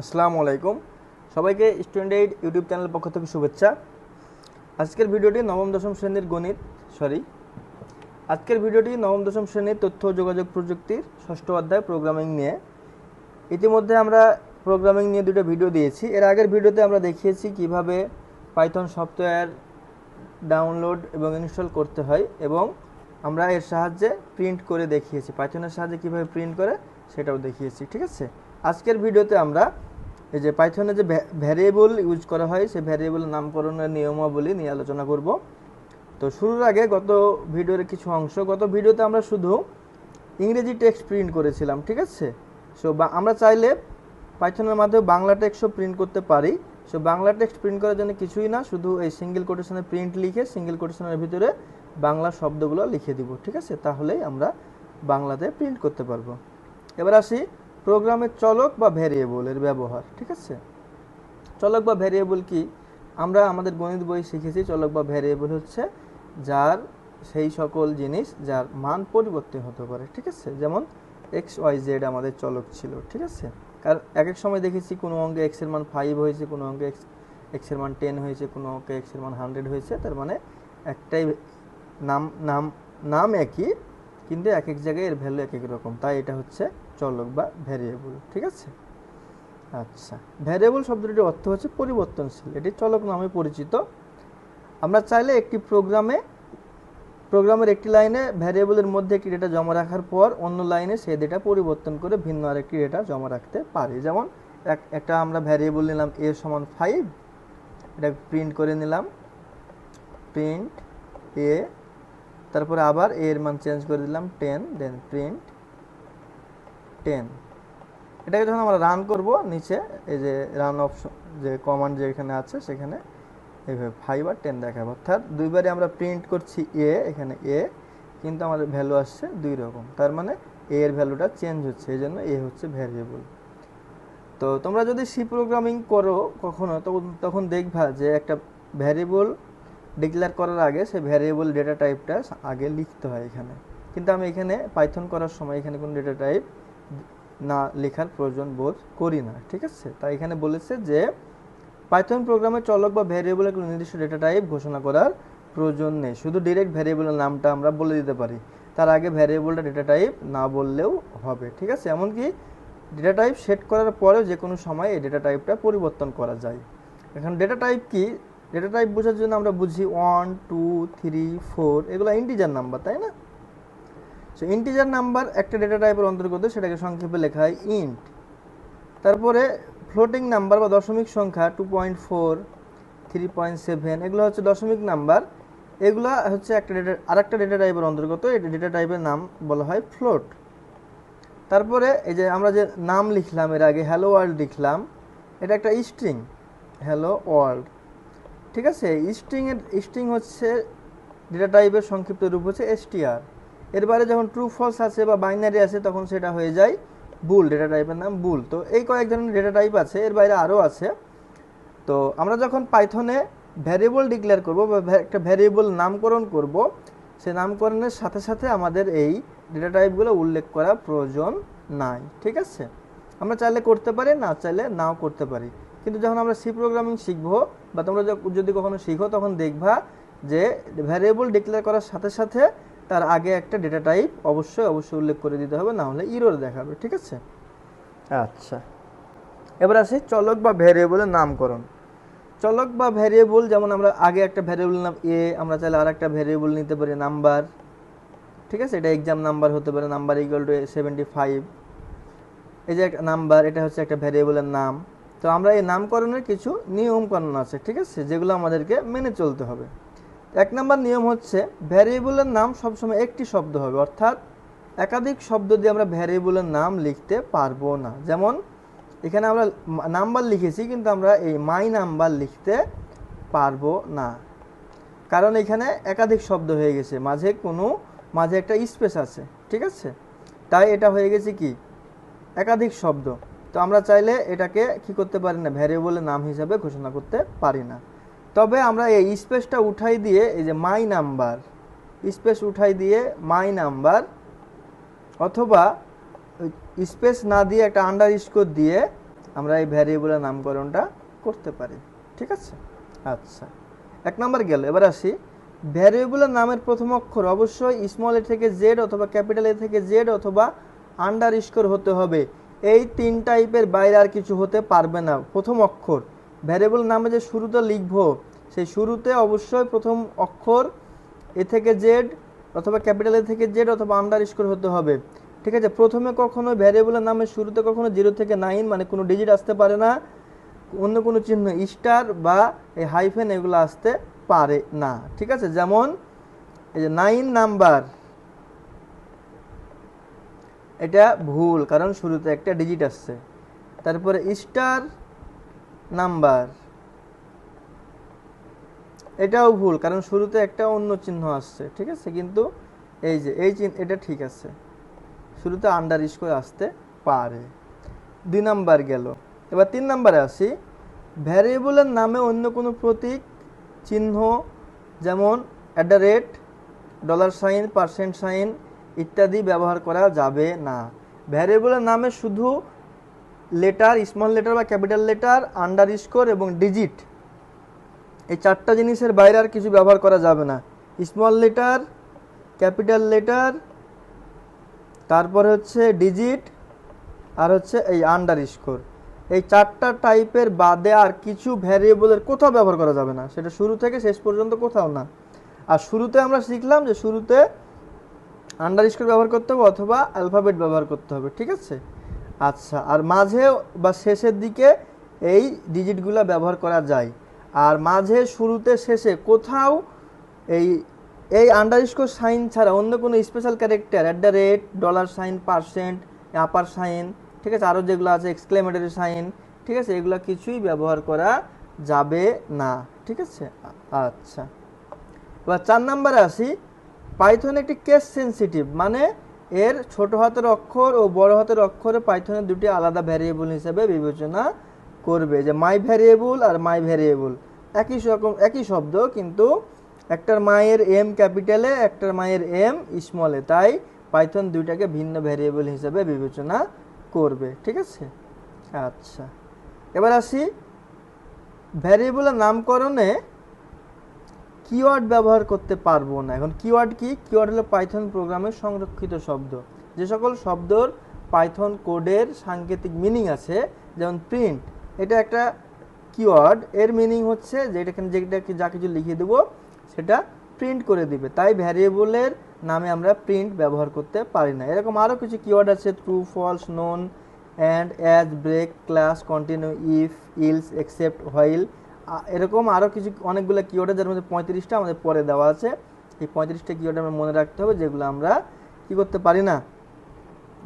আসসালামু আলাইকুম। সবাইকে স্টুডেন্ট এইড ইউটিউব চ্যানেল পক্ষ থেকে শুভেচ্ছা। আজকের ভিডিওটি নবম, দশম শ্রেণির গণিত সরি আজকের ভিডিওটি নবম, দশম শ্রেণির তথ্য, যোগাযোগ প্রযুক্তির ষষ্ঠ অধ্যায় প্রোগ্রামিং নিয়ে। ইতিমধ্যে আমরা প্রোগ্রামিং নিয়ে দুটো ভিডিও দিয়েছি। এর আগের ভিডিওতে আমরা দেখিয়েছি কীভাবে পাইথন সফটওয়্যার ডাউনলোড এবং ইনস্টল করতে হয় এবং আমরা এর সাহায্যে প্রিন্ট করে দেখিয়েছি। পাইথনের সাহায্যে কীভাবে প্রিন্ট করে সেটাও দেখিয়েছি, ঠিক আছে? আজকের ভিডিওতে আমরা এই যে পাইথনে যে ভ্যারিয়েবল ইউজ করা হয়, সেই ভ্যারিয়েবল নামকরণের নিয়মাবলী নিয়ে আলোচনা করব। তো শুরুর আগে গত ভিডিওর কিছু অংশ, গত ভিডিওতে আমরা শুধু ইংরেজি টেক্সট প্রিন্ট করেছিলাম, ঠিক আছে? সো বা আমরা চাইলে পাইথনের মাধ্যমে বাংলা টেক্সটও প্রিন্ট করতে পারি। সো বাংলা টেক্সট প্রিন্ট করার জন্য কিছুই না, শুধু এই সিঙ্গেল কোটেশনে প্রিন্ট লিখে সিঙ্গেল কোটেশনের ভিতরে বাংলা শব্দগুলো লিখে দিব, ঠিক আছে? তাহলেই আমরা বাংলাতে প্রিন্ট করতে পারব। এবার আসি প্রোগ্রামের চলক বা ভ্যারিয়েবলের ব্যবহার, ঠিক আছে? চলক বা ভ্যারিয়েবল কি? আমরা আমাদের গণিত বই শিখেছি, চলক বা ভ্যারিয়েবল হচ্ছে যার সেই সকল জিনিস যার মান পরিবর্তন হতে পারে, ঠিক আছে? যেমন এক্স ওয়াই জেড আমাদের চলক ছিল, ঠিক আছে? কারণ এক এক সময় দেখেছি কোনো অঙ্কে এক্সের মান ফাইভ হয়েছে, কোনো অঙ্কে এক্স এক্সের মান টেন হয়েছে, কোনো অঙ্কে এক্সের মান হান্ড্রেড হয়েছে, তার মানে একটাই নাম নাম নাম একই, কিন্তু এক এক জায়গায় এর ভ্যালু এক এক রকম। তাই এটা হচ্ছে চলক বা ভ্যারিয়েবল ঠিক আছে? আচ্ছা ভ্যারিয়েবল শব্দটির অর্থ হচ্ছে পরিবর্তনশীল। এটি চলক নামে পরিচিত। আমরা চাইলে একটি প্রোগ্রামে, প্রোগ্রামের একটি লাইনে ভ্যারিয়েবলের মধ্যে একটি ডেটা জমা রাখার পর অন্য লাইনে সেই ডেটা পরিবর্তন করে ভিন্ন আরেকটি ডেটা জমা রাখতে পারি। যেমন, এক, একটা আমরা ভ্যারিয়েবল নিলাম এ সমান ফাইভ এটা প্রিন্ট করে নিলাম। প্রিন্ট এ তারপরে আবার এর মান চেঞ্জ করে দিলাম টেন দেন প্রিন্ট টেন এটাকে যখন আমরা রান করব, নিচে এই যে রান অপশন যে কমান্ড যে এখানে আছে, সেখানে এইভাবে ফাইভ আর টেন দেখাবো। অর্থাৎ দুইবারে আমরা প্রিন্ট করছি এ এখানে এ কিন্তু আমাদের ভ্যালু আসছে দুই রকম। তার মানে এ এর ভ্যালুটা চেঞ্জ হচ্ছে, এই জন্য এ হচ্ছে ভ্যারিয়েবল তো তোমরা যদি সি প্রোগ্রামিং করো কখনো তখন তখন দেখবা যে একটা ভ্যারিয়েবল ডিক্লেয়ার করার আগে সেই ভ্যারিয়েবল ডেটা টাইপটা আগে লিখতে হয় এখানে। কিন্তু আমি এখানে পাইথন করার সময় এখানে কোনো ডেটা টাইপ না লেখার প্রয়োজন বোধ করি না, ঠিক আছে? তাই এখানে বলেছে যে পাইথন প্রোগ্রামে চলক বা ভ্যারিয়েবলের কোনো নির্দিষ্ট ডেটা টাইপ ঘোষণা করার প্রয়োজন নেই। শুধু ডিরেক্ট ভ্যারিয়েবলের নামটা আমরা বলে দিতে পারি। তার আগে ভ্যারিয়েবলটা ডেটা টাইপ না বললেও হবে, ঠিক আছে? এমনকি ডেটা টাইপ সেট করার পরেও যে কোনো সময় এই ডেটা টাইপটা পরিবর্তন করা যায়। এখন ডেটা টাইপ কি? ডেটা টাইপ বোঝার জন্য আমরা বুঝি ওয়ান টু থ্রি ফোর এগুলো ইন্টিজার নাম্বার তাই না? সো ইন্টিজার নাম্বার একটা ডেটা টাইপের অন্তর্গত, সেটাকে সংক্ষেপে লেখা হয় ইন্ট তারপরে ফ্লোটিং নাম্বার বা দশমিক সংখ্যা two point four three point seven এগুলো হচ্ছে দশমিক নাম্বার এগুলো হচ্ছে একটা ডেটা আর একটা ডেটা টাইপের অন্তর্গত, এই ডেটা টাইপের নাম বলা হয় ফ্লোট তারপরে এই যে আমরা যে নাম লিখলাম, এর আগে হ্যালো ওয়ার্ল্ড লিখলাম, এটা একটা স্ট্রিং হ্যালো ওয়ার্ল্ড ঠিক আছে? স্ট্রিংয়ের স্ট্রিং হচ্ছে ডেটা টাইপের সংক্ষিপ্ত রূপ হচ্ছে এসটিআর এর বাইরে যখন ট্রু ফলস আছে বা বাইনারি আছে তখন সেটা হয়ে যায় বুল ডেটা টাইপের নাম বুল তো এই কয়েক ধরনের ডেটা টাইপ আছে, এর বাইরে আরও আছে। তো আমরা যখন পাইথনে ভ্যারিয়েবল ডিক্লেয়ার করব বা একটা ভ্যারিয়েবল নামকরণ করব, সে নামকরণের সাথে সাথে আমাদের এই ডেটা টাইপগুলো উল্লেখ করা প্রয়োজন নাই, ঠিক আছে? আমরা চাইলে করতে পারি, না চাইলে নাও করতে পারি। কিন্তু যখন আমরা সি প্রোগ্রামিং শিখব বা তোমরা যদি কখনো শিখো, তখন দেখবা যে ভ্যারিয়েবল ডিক্লেয়ার করার সাথে সাথে তার আগে একটা ডেটা টাইপ অবশ্যই অবশ্যই উল্লেখ করে দিতে হবে, না হলে ইরোর দেখাবে, ঠিক আছে? আচ্ছা। এবার আসি চলক বা ভ্যারিয়েবলের নামকরণ। চলক বা ভ্যারিয়েবল যেমন আমরা আগে একটা ভ্যারিয়েবল নাম এ আমরা চাইলে আর একটা ভ্যারিয়েবল নিতে পারি নাম্বার ঠিক আছে? এটা এক্সাম নাম্বার হতে পারে number equal to seventy five এই যে একটা নাম্বার এটা হচ্ছে একটা ভ্যারিয়েবলের নাম। তো আমরা এই নামকরণের কিছু নিয়মকানুন আছে, ঠিক আছে? যেগুলো আমাদেরকে মেনে চলতে হবে। এক নম্বর নিয়ম হচ্ছে ভ্যারিয়েবলের নাম সবসময় একটি শব্দ হবে, অর্থাৎ একাধিক শব্দ দিয়ে আমরা ভ্যারিয়েবলের নাম লিখতে পারব না। যেমন এখানে আমরা নাম্বার লিখেছি, কিন্তু আমরা এই মাই নাম্বার লিখতে পারব না। কারণ এখানে একাধিক শব্দ হয়ে গেছে, মাঝে কোনো, মাঝে একটা স্পেস আছে, ঠিক আছে? তাই এটা হয়ে গেছে কি? একাধিক শব্দ। তো আমরা চাইলে এটাকে কি করতে পারি না, ভ্যারিয়েবলের নাম হিসাবে ঘোষণা করতে পারি না। তবে আমরা এই স্পেসটা উঠাই দিয়ে, এই যে মাই নাম্বার স্পেস উঠাই দিয়ে মাই নাম্বার অথবা স্পেস না দিয়ে একটা আন্ডার স্কোর দিয়ে আমরা এই ভ্যারিয়েবলের নামকরণটা করতে পারি। ঠিক আছে? আচ্ছা। এক নম্বর গেল। এবার আসি। ভ্যারিয়েবলের নামের প্রথম অক্ষর অবশ্যই স্মল এ থেকে জেড অথবা ক্যাপিটাল এ থেকে জেড অথবা আন্ডার স্কোর হতে হবে। এই তিন টাইপের বাইরে আর কিছু হতে পারবে না। প্রথম অক্ষর। ভ্যারিয়েবল নামে যে শুরুতে লিখব সেই শুরুতে অবশ্যই প্রথম অক্ষর এ থেকে জেড অথবা ক্যাপিটাল এ থেকে জেড অথবা আন্ডার স্কোর হতে হবে। ঠিক আছে? প্রথমে কখনো ভ্যারিয়েবলের নামের শুরুতে কখনো জিরো থেকে নাইন মানে কোনো ডিজিট আসতে পারে না। অন্য কোনো চিহ্ন স্টার বা এই হাইফেন এগুলো আসতে পারে না। ঠিক আছে? যেমন এই যে নাইন নাম্বার এটা ভুল কারণ শুরুতে একটা ডিজিট আসছে। তারপরে স্টার নাম্বার এটাও ভুল, কারণ শুরুতে একটা অন্য চিহ্ন আসছে, ঠিক আছে? কিন্তু এই যে, এই চিহ্ন, এটা ঠিক আছে। শুরুতে আন্ডার স্কোর আসতে পারে। দুই নাম্বার গেল। এবার তিন নাম্বারে আসি। ভ্যারিয়েবলের নামে অন্য কোনো প্রতীক, চিহ্ন, যেমন at the rate dollar sign percent sign ইত্যাদি ব্যবহার করা যাবে না। ভ্যারিয়েবলের নামে শুধু লেটার স্মল লেটার বা ক্যাপিটাল লেটার আন্ডার স্কোর এবং ডিজিট এই চারটা জিনিসের বাইরে আর কিছু ব্যবহার করা যাবে না। স্মল লেটার ক্যাপিটাল লেটার তারপরে হচ্ছে ডিজিট আর হচ্ছে এই আন্ডার স্কোর এই চারটা টাইপের বাদে আর কিছু ভ্যারিয়েবলের কোথাও ব্যবহার করা যাবে না। সেটা শুরু থেকে শেষ পর্যন্ত কোথাও না। আর শুরুতে আমরা শিখলাম যে শুরুতে আন্ডার স্কোর ব্যবহার করতে হবে অথবা অ্যালফাবেট ব্যবহার করতে হবে, ঠিক আছে? আচ্ছা আর মাঝে বা শেষের দিকে এই ডিজিটগুলো ব্যবহার করা যায়। আর মাঝে শুরুতে শেষে কোথাও এই এই আন্ডারস্কোর সাইন ছাড়া অন্য কোনো special character at the rate dollar sign percent upper sign ঠিক আছে? আরও যেগুলো আছে এক্সক্লেমেটারি সাইন ঠিক আছে? এগুলো কিছুই ব্যবহার করা যাবে না, ঠিক আছে? আচ্ছা। এবার চার নাম্বারে আসি। পাইথন একটি কেস সেনসিটিভ মানে এর ছোট হাতের অক্ষর ও বড় হাতের অক্ষরে পাইথনের দুটি আলাদা ভ্যারিয়েবল হিসেবে বিবেচনা করবে। যে মাই ভ্যারিয়েবল আর মাই ভ্যারিয়েবল একই রকম, একই শব্দ, কিন্তু একটার মায়ের এম ক্যাপিটালে একটার মায়ের এম স্মলে তাই পাইথন দুইটাকে ভিন্ন ভ্যারিয়েবল হিসেবে বিবেচনা করবে, ঠিক আছে? আচ্ছা। এবার আসি ভ্যারিয়েবলের নামকরণে কিওয়ার্ড ব্যবহার করতে পারব না। এখন কিওয়ার্ড কি? কিওয়ার্ড হলো পাইথন প্রোগ্রামের সংরক্ষিত শব্দ। যে সকল শব্দর পাইথন কোডের সাংকেতিক মিনিং আছে, যেমন প্রিন্ট এটা একটা কিওয়ার্ড এর মিনিং হচ্ছে যে এখানে যেটা কি- যা কিছু লিখে দেবো, সেটা প্রিন্ট করে দিবে। তাই ভ্যারিয়েবলের নামে আমরা প্রিন্ট ব্যবহার করতে পারি না। এরকম আরও কিছু কিওয়ার্ড আছে true false none and as break class continue if else except while এরকম আরও কিছু অনেকগুলো কিওয়ার্ড যার মধ্যে পঁয়ত্রিশটা আমাদের পরে দেওয়া আছে। এই পঁয়ত্রিশটা কিওয়ার্ড আমরা মনে রাখতে হবে, যেগুলো আমরা কি করতে পারি না?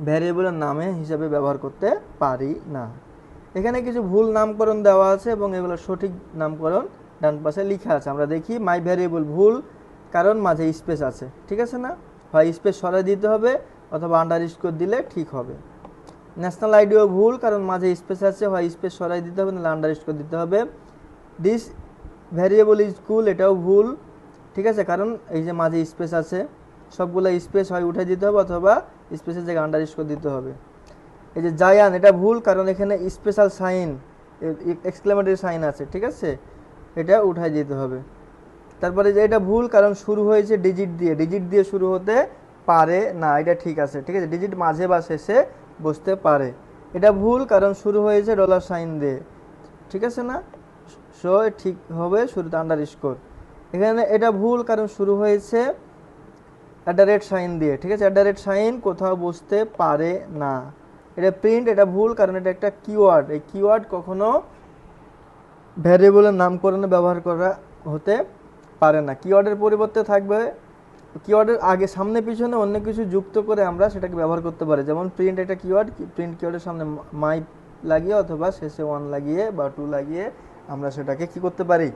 ভ্যারিয়েবলের নামে হিসাবে ব্যবহার করতে পারি না। এখানে কিছু ভুল নামকরণ দেওয়া আছে এবং এগুলো সঠিক নামকরণ ডান পাশে লেখা আছে। আমরা দেখি মাই ভ্যারিয়েবল ভুল, কারণ মাঝে স্পেস আছে। ঠিক আছে না? হয় স্পেস সরাই দিতে হবে অথবা আন্ডার স্কোর দিলে ঠিক হবে। ন্যাশনাল আইডিও ভুল, কারণ মাঝে স্পেস আছে। হয় স্পেস সরাই দিতে হবে, নাহলে আন্ডার স্কোর দিতে হবে। দিস ভ্যারিয়েবল ইজ কুল এটাও ভুল। ঠিক আছে? কারণ এই যে মাঝে স্পেস আছে, সবগুলো স্পেস হয় উঠে দিতে হবে অথবা স্পেসের জায়গায় আন্ডার স্কোর দিতে হবে। এই যে জায়ান, এটা ভুল কারণ এখানে স্পেশাল সাইন এক্সক্লেমেটারি সাইন আছে, ঠিক আছে? এটা উঠাই যেতে হবে। তারপরে যে এটা ভুল কারণ শুরু হয়েছে ডিজিট দিয়ে ডিজিট দিয়ে শুরু হতে পারে না, এটা ঠিক আছে ঠিক আছে? ডিজিট মাঝে বা শেষে বসতে পারে। এটা ভুল কারণ শুরু হয়েছে ডলার সাইন দিয়ে, ঠিক আছে না? সো ঠিক হবে শুরুতে আন্ডার স্কোর এখানে এটা ভুল কারণ শুরু হয়েছে অ্যাট দ্য রেট সাইন দিয়ে, ঠিক আছে? অ্যাট দ্য রেট সাইন কোথাও বসতে পারে না। এটা প্রিন্ট এটা ভুল, কারণ এটা একটা কিওয়ার্ড এই কিওয়ার্ড কখনো ভ্যারিয়েবলের নামকরণে ব্যবহার করা হতে পারে না। কিওয়ার্ডের পরিবর্তে থাকবে কিওয়ার্ডের আগে সামনে পিছনে অন্য কিছু যুক্ত করে আমরা সেটাকে ব্যবহার করতে পারি। যেমন প্রিন্ট একটা কিওয়ার্ড প্রিন্ট কিওয়ার্ডের সামনে মাই লাগিয়ে অথবা শেষে ওয়ান লাগিয়ে বা টু লাগিয়ে আমরা সেটাকে কি করতে পারি?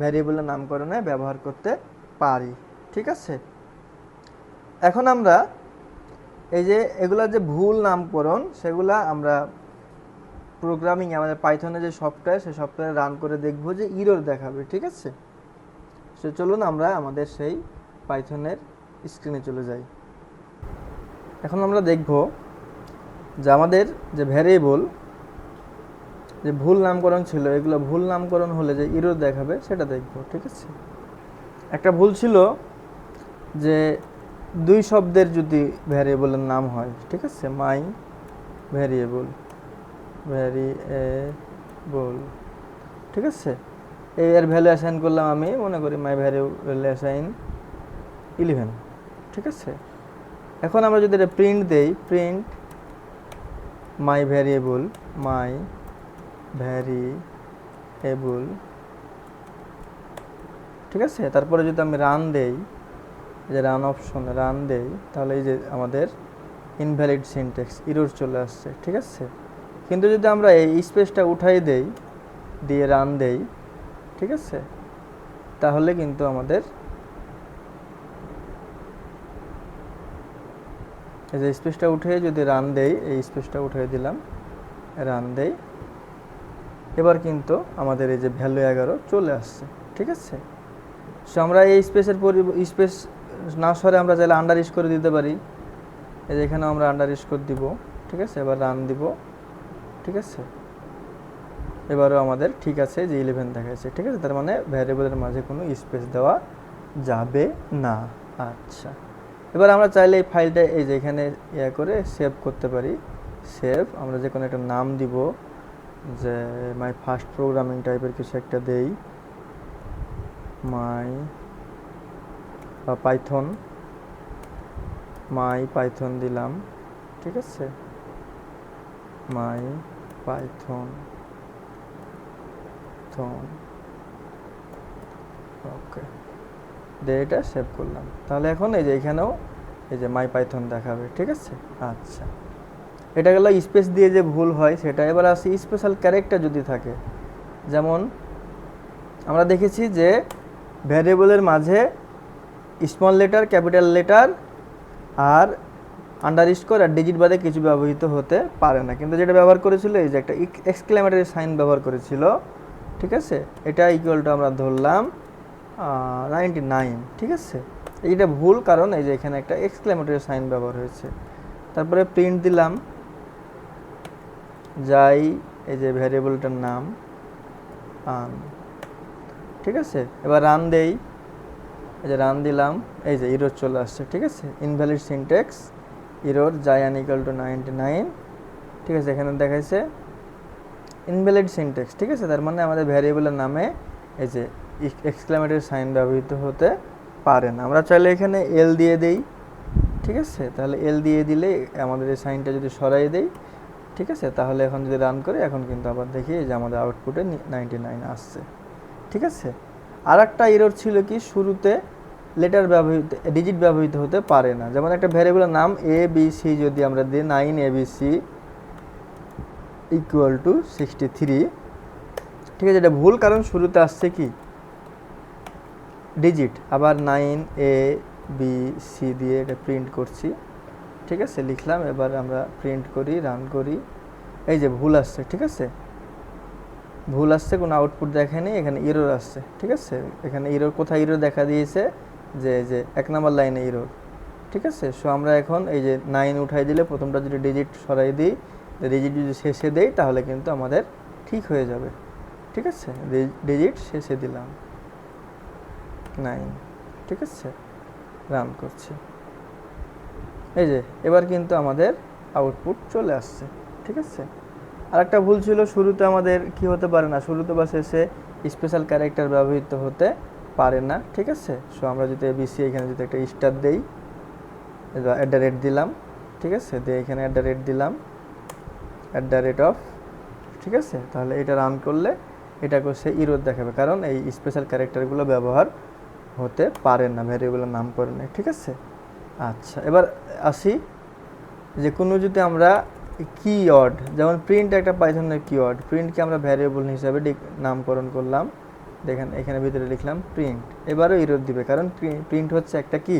ভ্যারিয়েবলের নামকরণে ব্যবহার করতে পারি। ঠিক আছে? এখন আমরা এই যে এগুলা যে ভুল নামকরণ, সেগুলা আমরা প্রোগ্রামিং আমাদের পাইথনের যে সফটওয়্যার সেই সফটওয়্যার রান করে দেখব যে ইরর দেখাবে, ঠিক আছে? সে চলুন আমরা আমাদের সেই পাইথনের স্ক্রিনে চলে যাই। এখন আমরা দেখব যে আমাদের যে ভ্যারিয়েবল যে ভুল নামকরণ ছিল, এগুলো ভুল নামকরণ হলে যে ইরোর দেখাবে, সেটা দেখব, ঠিক আছে? একটা ভুল ছিল যে দুই শব্দের যদি ভ্যারিয়েবলের নাম হয়, ঠিক আছে? মাই ভ্যারিয়েবল ভ্যারিয়েবল ঠিক আছে? এর ভ্যালু অ্যাসাইন করলাম আমি, মনে করি মাই ভ্যারিয়েবল অ্যাসাইন ইলেভেন ঠিক আছে? এখন আমরা যদি এটা প্রিন্ট দেই print my variable my variable ঠিক আছে? তারপরে যদি আমি রান দেই যে রান অপশন রান দেই, তাহলে এই যে আমাদের ইনভ্যালিড সিনটেক্স ইরোর চলে আসছে, ঠিক আছে? কিন্তু যদি আমরা এই স্পেসটা উঠাই দেই, দিয়ে রান দেই, ঠিক আছে? তাহলে কিন্তু আমাদের এই যে স্পেসটা উঠে যদি রান দেই, এই স্পেসটা উঠিয়ে দিলাম রান দেই, এবার কিন্তু আমাদের এই যে ভ্যালু এগারো চলে আসছে, ঠিক আছে? সো আমরা এই স্পেসের পরি স্পেস না সরে আমরা চাইলে আন্ডার করে দিতে পারি। এই যে এখানে আমরা আন্ডার করে দিব, ঠিক আছে? এবার রান দিব, ঠিক আছে? এবারও আমাদের ঠিক আছে যে ইলেভেন দেখাচ্ছে ঠিক আছে? তার মানে ভ্যারিয়েবলের মাঝে কোনো স্পেস দেওয়া যাবে না। আচ্ছা। এবার আমরা চাইলে এই ফাইলটা এই যে এখানে ইয়ে করে সেভ করতে পারি। সেভ আমরা যে কোনো একটা নাম দিব, যে মাই ফার্স্ট প্রোগ্রামিং টাইপের কিছু একটা দেই। মাই পাইথন, মাই পাইথন দিলাম, ঠিক আছে? মাই পাইথন থন ওকে। দিয়ে এটা সেভ করলাম। তাহলে এখন এই যে এখানেও এই যে মাই পাইথন দেখাবে, ঠিক আছে? আচ্ছা। এটা গেল স্পেস দিয়ে যে ভুল হয় সেটা। এবার আসি স্পেশাল ক্যারেক্টার যদি থাকে। যেমন আমরা দেখেছি যে ভ্যারিয়েবলের মাঝে স্মল লেটার ক্যাপিটাল লেটার আর আন্ডার স্কোর আর ডিজিট বাদে কিছু ব্যবহৃত হতে পারে না। কিন্তু যেটা ব্যবহার করেছিল, এই যে একটা এক্সক্লেমেটারি সাইন ব্যবহার করেছিল, ঠিক আছে? এটা ইকুয়াল টু আমরা ধরলাম নাইনটি নাইন ঠিক আছে? এইটা ভুল কারণ, এই যে এখানে একটা এক্সক্লেমেটরি সাইন ব্যবহার হয়েছে। তারপরে প্রিন্ট দিলাম, যাই, এই যে ভ্যারিয়েবলটার নাম আন ঠিক আছে? এবার রান দেই। এই যে রান দিলাম, এই যে ইরোর চলে আসছে, ঠিক আছে? Invalid syntax error an equal to ninety nine ঠিক আছে? এখানে দেখাইছে ইনভ্যালিড সিনটেক্স ঠিক আছে? তার মানে আমাদের ভ্যারিয়েবলের নামে এই যে এক্সক্লামেটরি সাইন ব্যবহৃত হতে পারে না। আমরা চাইলে এখানে এল দিয়ে দেই, ঠিক আছে? তাহলে এল দিয়ে দিলে আমাদের এই সাইনটা যদি সরাই দেই, ঠিক আছে? তাহলে এখন যদি রান করি, এখন কিন্তু আবার দেখি যে আমাদের আউটপুটে নাইনটি নাইন আসছে, ঠিক আছে? আর একটা ইরোর ছিল কি? শুরুতে লেটার ব্যবহৃত ডিজিট ব্যবহৃত হতে পারে না। যেমন একটা ভ্যারিয়েবলের নাম এ বি সি যদি আমরা দিই nine A B C equal to sixty three ঠিক আছে? এটা ভুল কারণ শুরুতে আসছে কি? ডিজিট আবার নাইন এ বি সি দিয়ে এটা প্রিন্ট করছি। ঠিক আছে? লিখলাম, এবার আমরা প্রিন্ট করি রান করি। এই যে ভুল আসছে, ঠিক আছে? ভুল আসছে, কোনো আউটপুট দেখেনি এখানে ইরোর আসছে, ঠিক আছে? এখানে ইরোর কোথায় ইরোর দেখা দিয়েছে? যে যে, এক নাম্বার লাইনে ইরোর ঠিক আছে? সো আমরা এখন এই যে নাইন উঠাই দিলে, প্রথমটা যদি ডিজিট সরাই দিই ডিজিট যদি শেষে দেই, তাহলে কিন্তু আমাদের ঠিক হয়ে যাবে, ঠিক আছে? ডিজিট শেষে দিলাম নাইন ঠিক আছে? রান করছি। এই যে, এবার কিন্তু আমাদের আউটপুট চলে আসছে, ঠিক আছে? আর একটা ভুল ছিল, শুরুতে আমাদের কি হতে পারে না, শুরুতে বা শেষে স্পেশাল ক্যারেক্টার ব্যবহৃত হতে পারে না, ঠিক আছে? সো আমরা যদি এবিসি এখানে যদি একটা স্টার দেই অ্যাট দ্য রেট দিলাম, ঠিক আছে? দিয়ে এখানে অ্যাট দ্য রেট দিলাম অ্যাট দ্য রেট অফ ঠিক আছে? তাহলে এটা রান করলে এটা সে ইরোদ দেখাবে, কারণ এই স্পেশাল ক্যারেক্টারগুলো ব্যবহার হতে পারে না ভ্যারিয়েবলের নামকরণে ঠিক আছে? আচ্ছা এবার আসি, যে কোনো যদি আমরা কিওয়ার্ড যেমন প্রিন্ট একটা পাইথনের কিওয়ার্ড প্রিন্টকে আমরা ভ্যারিয়েবল হিসাবে নামকরণ করলাম, দেখেন এখানে ভিতরে লিখলাম প্রিন্ট এবারও ইরোদ দিবে, কারণ প্রিন্ট হচ্ছে একটা কি?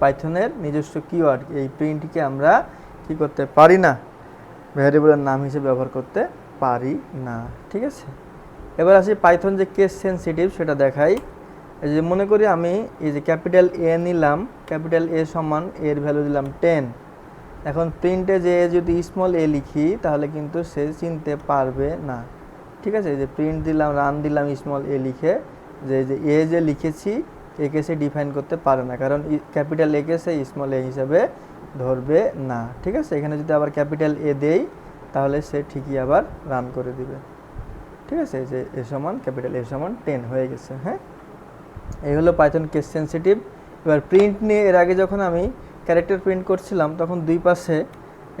পাইথনের নিজস্ব কিওয়ার্ড এই প্রিন্টকে আমরা কি করতে পারি না? ভ্যারিয়েবলের নাম হিসেবে ব্যবহার করতে পারি না, ঠিক আছে? এবার আসি পাইথন যে কেস সেন্সিটিভ সেটা দেখাই। এই যে মনে করি আমি এই যে ক্যাপিটাল এ নিলাম ক্যাপিটাল এ সমান এর ভ্যালু দিলাম টেন এখন প্রিন্টে যে যদি স্মল এ লিখি, তাহলে কিন্তু সে চিনতে পারবে না। ঠিক আছে? যে প্রিন্ট দিলাম রান দিলাম স্মল এ লিখে, যে যে এ যে লিখেছি, একে সে ডিফাইন করতে পারে না। কারণ ক্যাপিটাল একে সে স্মল এ হিসাবে ধরবে না। ঠিক আছে? এখানে যদি আবার ক্যাপিটাল এ দেই, তাহলে সে ঠিকই আবার রান করে দিবে। ঠিক আছে? যে, এ সমান ক্যাপিটাল এ সমান টেন হয়ে গেছে হ্যাঁ? এই হলো পাইথন কেস সেন্সিটিভ এবার প্রিন্ট নিয়ে, এর আগে যখন আমি ক্যারেক্টার প্রিন্ট করছিলাম, তখন দুই পাশে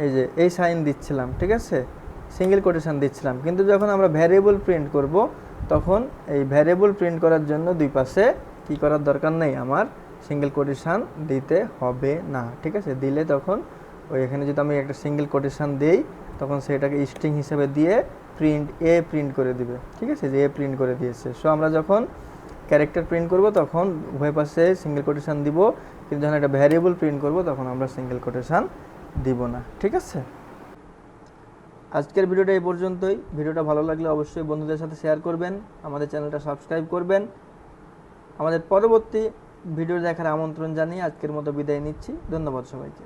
এই যে, এই সাইন দিচ্ছিলাম, ঠিক আছে? সিঙ্গেল কোটেশন দিচ্ছিলাম। কিন্তু যখন আমরা ভ্যারিয়েবল প্রিন্ট করব, তখন এই ভ্যারিয়েবল প্রিন্ট করার জন্য দুই পাশে কি করার দরকার নেই, আমার সিঙ্গেল কোটেশন দিতে হবে না, ঠিক আছে? দিলে তখন ওই এখানে যদি আমি একটা সিঙ্গেল কোটেশন দিই, তখন সেটাকে স্ট্রিং হিসেবে দিয়ে প্রিন্ট এ প্রিন্ট করে দিবে, ঠিক আছে? যে এ প্রিন্ট করে দিয়েছে। সো আমরা যখন ক্যারেক্টার প্রিন্ট করব, তখন উভয় পাশে সিঙ্গেল কোটেশান দিব। কিন্তু যখন একটা ভ্যারিয়েবল প্রিন্ট করব, তখন আমরা সিঙ্গেল কোটেশান দিব না। ঠিক আছে? আজকের ভিডিওটা এই পর্যন্তই। ভিডিওটা ভালো লাগলে অবশ্যই বন্ধুদের সাথে শেয়ার করবেন, আমাদের চ্যানেলটা সাবস্ক্রাইব করবেন। আমাদের পরবর্তী ভিডিও দেখার আমন্ত্রণ জানিয়ে আজকের মতো বিদায় নিচ্ছি। ধন্যবাদ সবাইকে।